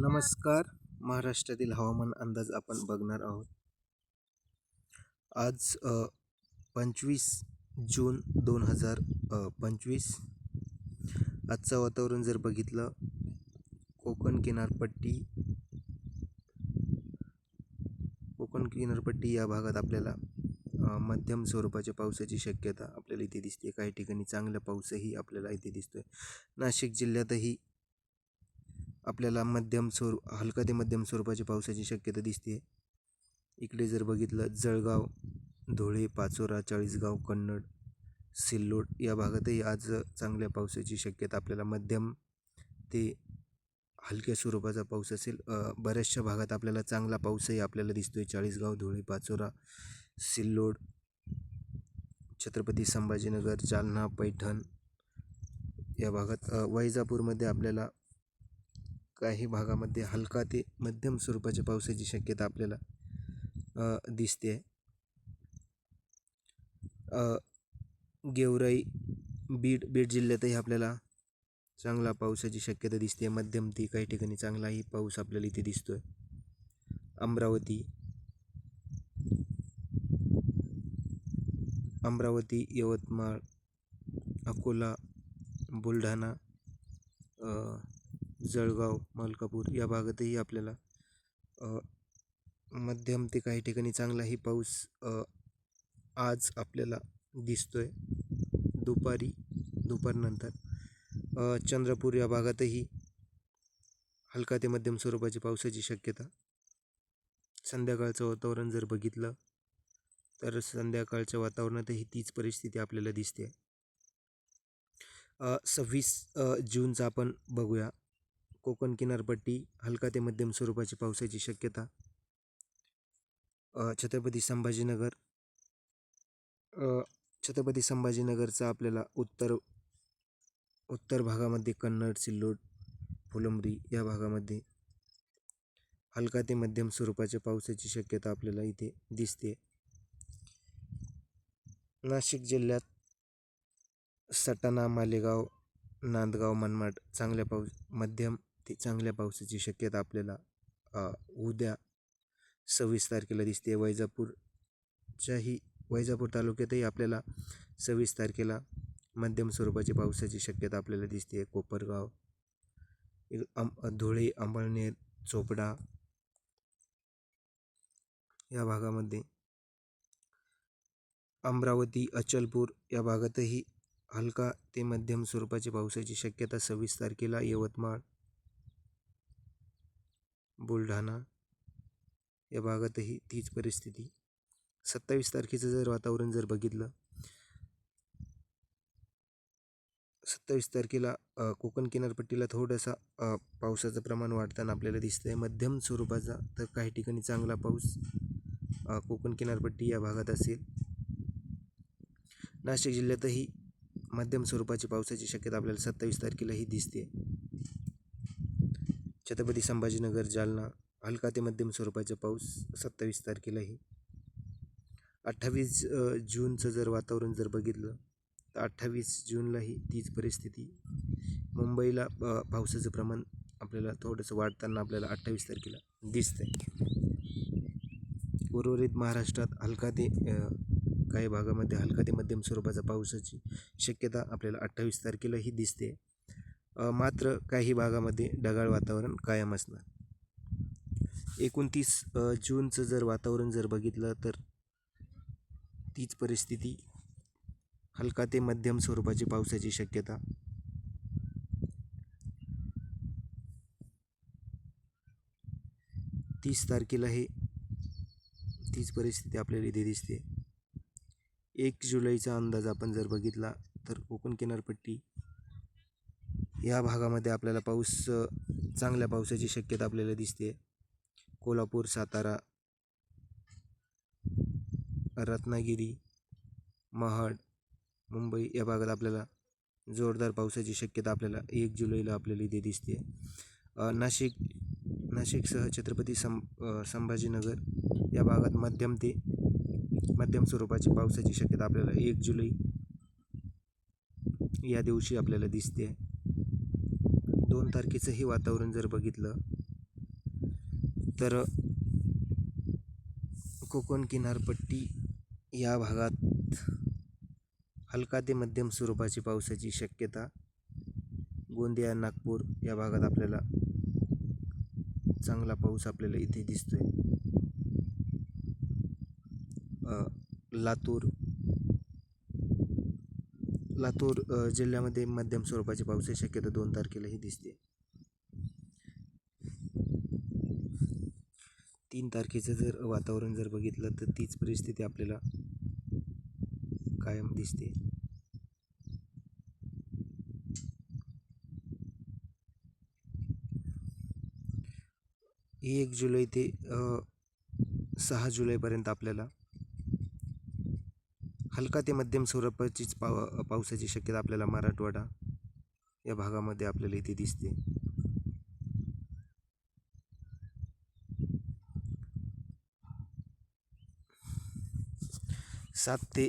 नमस्कार. महाराष्ट्रातील हवामान अंदाज आपण बघणार आहोत. आज पंचवीस जून दोन हजार पंचवीस. आजचं वातावरण जर बघितलं कोकण किनारपट्टी कोकण किनारपट्टी या भागात आपल्याला मध्यम स्वरूपाच्या पावसाची शक्यता आपल्याला इथे दिसते. काही ठिकाणी चांगला पाऊसही आपल्याला इथे दिसतोय. नाशिक जिल्ह्यातही आपल्याला मध्यम स्वरूप हलका ते मध्यम स्वरूपाची पावसाची शक्यता दिसते इकडे जर बघितलं जळगाव धुळे पाचोरा चाळीसगाव कन्नड सिल्लोड या भागातही आज चांगल्या पावसाची शक्यता आपल्याला मध्यम ते हलक्या स्वरूपाचा पाऊस असेल. बऱ्याचशा भागात आपल्याला चांगला पाऊसही आपल्याला दिसतो आहे चाळीसगाव धुळे पाचोरा सिल्लोड छत्रपती संभाजीनगर जालना पैठण या भागात. वैजापूरमध्ये आपल्याला काही भागामध्ये हलका ते मध्यम स्वरूपाच्या पावसाची शक्यता आपल्याला दिसते. आहे गेवराई बीड बीड जिल्ह्यातही आपल्याला चांगला पावसाची शक्यता दिसते. मध्यम ती काही ठिकाणी चांगलाही पाऊस आपल्याला इथे दिसतोय. अमरावती अमरावती यवतमाळ अकोला बुलढाणा जळगाव मलकापूर या भागातही आपल्याला मध्यम ते काही ठिकाणी चांगलाही पाऊस आज आपल्याला दिसतोय. दुपारी दुपारनंतर. चंद्रपूर या भागातही हलका ते मध्यम स्वरूपाची पावसाची शक्यता. संध्याकाळचं वातावरण जर बघितलं तर संध्याकाळच्या वातावरणातही तीच परिस्थिती आपल्याला दिसते. सव्वीस जूनचा आपण बघूया. कोकण किनारपट्टी हलका ते मध्यम स्वरूपाची पावसाची शक्यता. छत्रपती संभाजीनगर. छत्रपती संभाजीनगरचा आपल्याला उत्तर उत्तर भागामध्ये कन्नड सिल्लोड फुलंब्री या भागामध्ये हलका ते मध्यम स्वरूपाच्या पावसाची शक्यता आपल्याला इथे दिसते. नाशिक जिल्ह्यात सटाणा मालेगाव नांदगाव मनमाड चांगल्या पाऊस मध्यम ते चांगल्या पावसाची शक्यता आपल्याला उद्या सव्वीस तारखेला दिसते. वैजापूरच्याही वैजापूर तालुक्यातही आपल्याला सव्वीस तारखेला मध्यम स्वरूपाची पावसाची शक्यता आपल्याला दिसते. कोपरगाव अं धुळे अंबळनेर चोपडा या भागामध्ये अमरावती अचलपूर या भागातही हलका ते मध्यम स्वरूपाची पावसाची शक्यता सव्वीस तारखेला यवतमाळ बुलढाणा या भागातही तीच परिस्थिती. सत्तावीस तारखेचं जर वातावरण जर बघितलं सत्तावीस तारखेला कोकण किनारपट्टीला थोडासा पावसाचं प्रमाण वाढताना आपल्याला दिसतं आहे मध्यम स्वरूपाचा तर काही ठिकाणी चांगला पाऊस कोकण किनारपट्टी या भागात असेल. नाशिक जिल्ह्यातही मध्यम स्वरूपाची पावसाची शक्यता आपल्याला सत्तावीस तारखेलाही दिसते छत्रपती संभाजीनगर जालना हलका ते मध्यम स्वरूपाचा पाऊस सत्तावीस तारखेलाही. अठ्ठावीस जूनचं जर वातावरण जर बघितलं तर अठ्ठावीस जूनलाही तीच परिस्थिती. मुंबईला पावसाचं प्रमाण आपल्याला थोडंसं वाढताना आपल्याला अठ्ठावीस तारखेला दिसतंय. उर्वरित महाराष्ट्रात हलका ते काही भागामध्ये हलका ते मध्यम स्वरूपाचा पावसाची शक्यता आपल्याला अठ्ठावीस तारखेलाही दिसते. मात्र काही भागामध्ये ढगाळ वातावरण कायम असणार. एकोणतीस जूनचं जर वातावरण जर बघितलं तर तीच परिस्थिती हलका ते मध्यम स्वरूपाची पावसाची शक्यता. तीस तारखेला हे तीच परिस्थिती आपल्याला इथे दिसते. एक जुलैचा अंदाज आपण जर बघितला तर कोकण किनारपट्टी या भागामध्ये आपल्याला पाऊस चांगल्या पावसाची शक्यता आपल्याला दिसते. कोल्हापूर सातारा रत्नागिरी महाड मुंबई या भागात आपल्याला जोरदार पावसाची शक्यता आपल्याला एक जुलैला आपल्याला इथे दिसते. नाशिक नाशिकसह छत्रपती सं संभाजीनगर या भागात मध्यम ते मध्यम स्वरूपाची पावसाची शक्यता आपल्याला एक जुलै या दिवशी आपल्याला दिसते. दोन तारखेचंही वातावरण जर बघितलं तर कोकण किनारपट्टी या भागात हलका ते मध्यम स्वरूपाची पावसाची शक्यता. गोंदिया नागपूर या भागात आपल्याला चांगला पाऊस आपल्याला इथे दिसतोय. लातूर लातूर जिल्ह्यामध्ये मध्यम स्वरूपाची पावसाची शक्यता दोन तारखेलाही दिसते. तीन तारखेचं जर वातावरण जर बघितलं तर तीच परिस्थिती आपल्याला कायम दिसते. एक जुलै ते सहा जुलैपर्यंत आपल्याला हलका ते मध्यम स्वरूपाचीच पाव पावसाची शक्यता आपल्याला मराठवाडा या भागामध्ये आपल्याला इथे दिसते. सात ते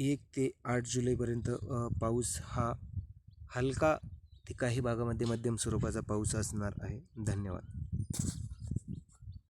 एक ते आठ जुलैपर्यंत पाऊस हा हलका ते काही भागामध्ये मध्यम स्वरूपाचा पाऊस असणार आहे. धन्यवाद.